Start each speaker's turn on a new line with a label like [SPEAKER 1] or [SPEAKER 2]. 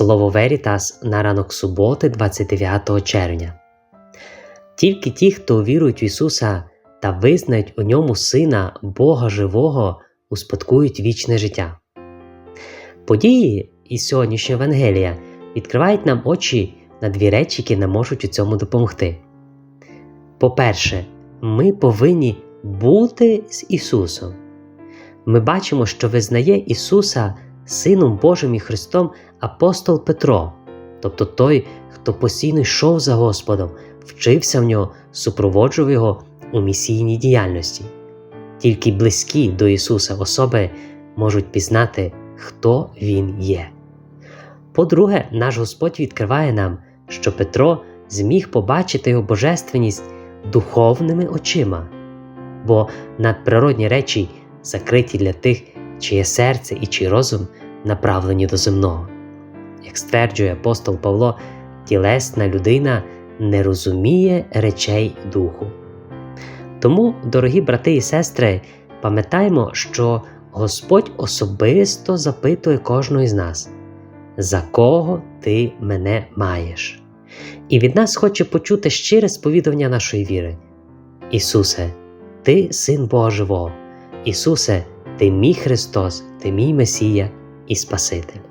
[SPEAKER 1] Слово Верітас на ранок суботи, 29 червня. Тільки ті, хто вірують в Ісуса та визнають у ньому Сина Бога Живого, успадкують вічне життя. Події із сьогоднішнього Евангелія відкривають нам очі на дві речі, які нам можуть у цьому допомогти. По-перше, ми повинні бути з Ісусом. Ми бачимо, що визнає Ісуса Сином Божим і Христом апостол Петро, тобто той, хто постійно йшов за Господом, вчився в нього, супроводжував його у місійній діяльності. Тільки близькі до Ісуса особи можуть пізнати, хто Він є. По-друге, наш Господь відкриває нам, що Петро зміг побачити його божественність духовними очима, бо надприродні речі закриті для тих, чиє серце і чий розум направлені до земного. Як стверджує апостол Павло, тілесна людина не розуміє речей духу. Тому, дорогі брати і сестри, пам'ятаємо, що Господь особисто запитує кожного з нас, за кого ти мене маєш? І від нас хоче почути щире сповідування нашої віри. Ісусе, Ти син Бога Живого, Ісусе, Ти мій Христос, Ти мій Месія і Спаситель.